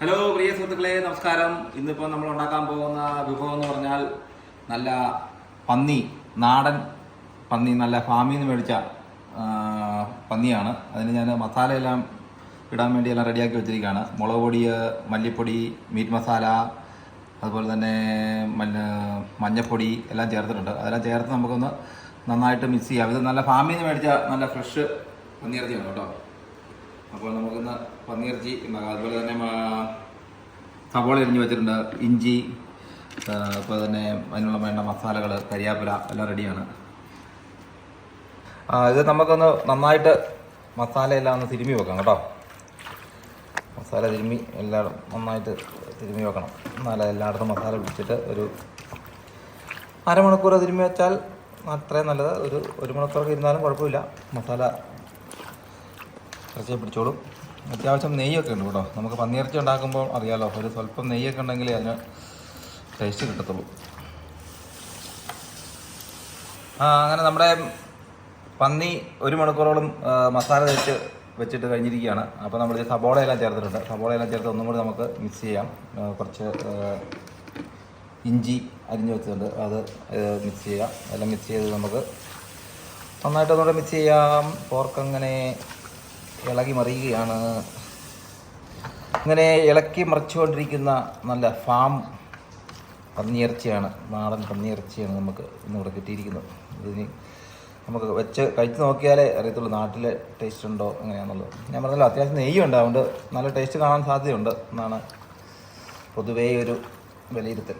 Hello പ്രിയ സുഹൃത്തുക്കളെ നമസ്കാരം. ഇന്നിപ്പോൾ നമ്മൾ ഉണ്ടാക്കാൻ പോകുന്ന വിഭവം എന്ന് പറഞ്ഞാൽ നല്ല പന്നി നാടൻ പന്നി നല്ല ഫാമിൽ നിന്ന് മേടിച്ച പന്നിയാണ്. അതിന് ഞാൻ മസാലയെല്ലാം ഇടാൻ വേണ്ടി എല്ലാം റെഡിയാക്കി വെച്ചിരിക്കുകയാണ്. മുളക് പൊടി മല്ലിപ്പൊടി മീറ്റ് മസാല അതുപോലെ തന്നെ മഞ്ഞ മഞ്ഞപ്പൊടി എല്ലാം ചേർത്തിട്ടുണ്ട്. അതെല്ലാം ചേർത്ത് നമുക്കൊന്ന് നന്നായിട്ട് മിക്സ് ചെയ്യാം. ഇത് നല്ല ഫാമിൽ നിന്ന് മേടിച്ച നല്ല ഫ്രഷ് പന്നിയിറച്ചിയാണ് കേട്ടോ. അപ്പോൾ നമുക്കിന്ന് പന്നിയിറച്ചി ഉണ്ടാക്കാം അതുപോലെ തന്നെ സവോള എരിഞ്ഞ് വെച്ചിട്ടുണ്ട് ഇഞ്ചി അതുപോലെ തന്നെ അതിനുള്ള വേണ്ട മസാലകൾ കരിയാപ്പില എല്ലാം റെഡിയാണ് ഇത് നമുക്കൊന്ന് നന്നായിട്ട് മസാല എല്ലാം ഒന്ന് തിരുമ്മി വെക്കാം കേട്ടോ. മസാല തിരുമ്മി എല്ലാം നന്നായിട്ട് തിരുമ്മി വെക്കണം. എന്നാലേ എല്ലായിടത്തും മസാല പിടിച്ചിട്ട് ഒരു അരമണിക്കൂർ തിരുമ്മി വെച്ചാൽ അത്രയും നല്ലത്. ഒരു ഒരു മണിക്കൂറൊക്കെ ഇരുന്നാലും കുഴപ്പമില്ല. മസാല ഇറച്ചിയെ പിടിച്ചോളും. അത്യാവശ്യം നെയ്യൊക്കെ ഉണ്ട് കേട്ടോ. നമുക്ക് പന്നിയിറച്ചി ഉണ്ടാക്കുമ്പോൾ അറിയാലോ ഒരു സ്വല്പം നെയ്യൊക്കെ ഉണ്ടെങ്കിൽ അതിന് ടേസ്റ്റ് കിട്ടത്തുള്ളൂ. ആ അങ്ങനെ നമ്മുടെ പന്നി ഒരു മണിക്കൂറോളം മസാല തേച്ച് വെച്ചിട്ട് കഴിഞ്ഞിരിക്കുകയാണ്. അപ്പോൾ നമ്മൾ സബോള എല്ലാം ചേർത്തിട്ടുണ്ട്. സബോള എല്ലാം ചേർത്ത് ഒന്നും കൂടി നമുക്ക് മിക്സ് ചെയ്യാം. കുറച്ച് ഇഞ്ചി അരിഞ്ഞ് വെച്ചിട്ടുണ്ട്. അത് മിക്സ് ചെയ്യാം. എല്ലാം മിക്സ് ചെയ്ത് നമുക്ക് നന്നായിട്ട് ഒന്നുകൂടെ മിക്സ് ചെയ്യാം. പോർക്ക് അങ്ങനെ ഇളകി മറിയുകയാണ്. ഇങ്ങനെ ഇളക്കി മറിച്ചുകൊണ്ടിരിക്കുന്ന നല്ല ഫാം പന്നിയിറച്ചിയാണ് നാടൻ പന്നിയിറച്ചിയാണ് നമുക്ക് ഇന്നിവിടെ കിട്ടിയിരിക്കുന്നത്. ഇതിന് നമുക്ക് വെച്ച് കഴിച്ച് നോക്കിയാലേ അറിയത്തുള്ളൂ നാട്ടിലെ ടേസ്റ്റ് ഉണ്ടോ എങ്ങനെയാണെന്നുള്ളത് ഞാൻ പറഞ്ഞല്ലോ അത്യാവശ്യം നെയ്യുണ്ട് അതുകൊണ്ട് നല്ല ടേസ്റ്റ് കാണാൻ സാധ്യതയുണ്ട് എന്നാണ് പൊതുവേ ഒരു വിലയിരുത്തൽ.